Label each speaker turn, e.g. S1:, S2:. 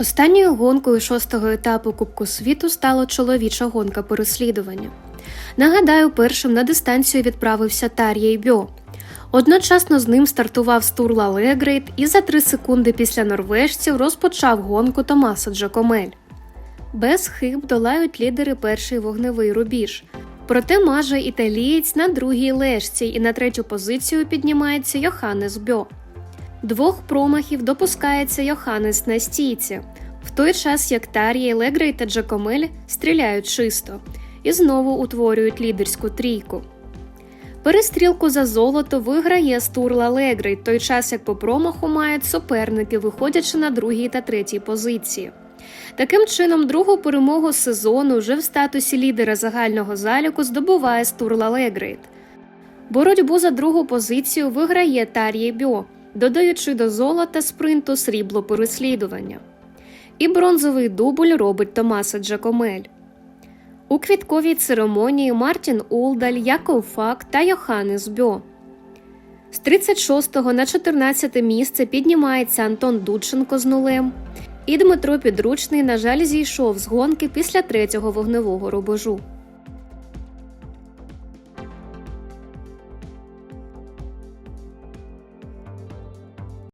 S1: Останньою гонкою шостого етапу Кубку світу стала чоловіча гонка переслідування. Нагадаю, першим на дистанцію відправився Тар'єй Бьо. Одночасно з ним стартував Стурла Легрейт і за три секунди після норвежців розпочав гонку Томаса Джакомель. Без хиб долають лідери перший вогневий рубіж. Проте маже італієць на другій лежці і на третю позицію піднімається Йоханнес Бьо. Двох промахів допускається Йоханнес на стійці, в той час як Тар'є, Легрей та Джакомель стріляють чисто і знову утворюють лідерську трійку. Перестрілку за золото виграє Стурла Легрей, той час як по промаху мають суперники, виходячи на другій та третій позиції. Таким чином, другу перемогу сезону вже в статусі лідера загального заліку здобуває Стурла Легрейт. Боротьбу за другу позицію виграє Тар'є Бьо, додаючи до золота спринту срібло переслідування. І бронзовий дубль робить Томаса Джакомель. У квітковій церемонії Мартін Улдаль, Яков Фак та Йоханнес Бьо. З 36 на 14 місце піднімається Антон Дудченко з нулем. І Дмитро Підручний, на жаль, зійшов з гонки після третього вогневого рубежу.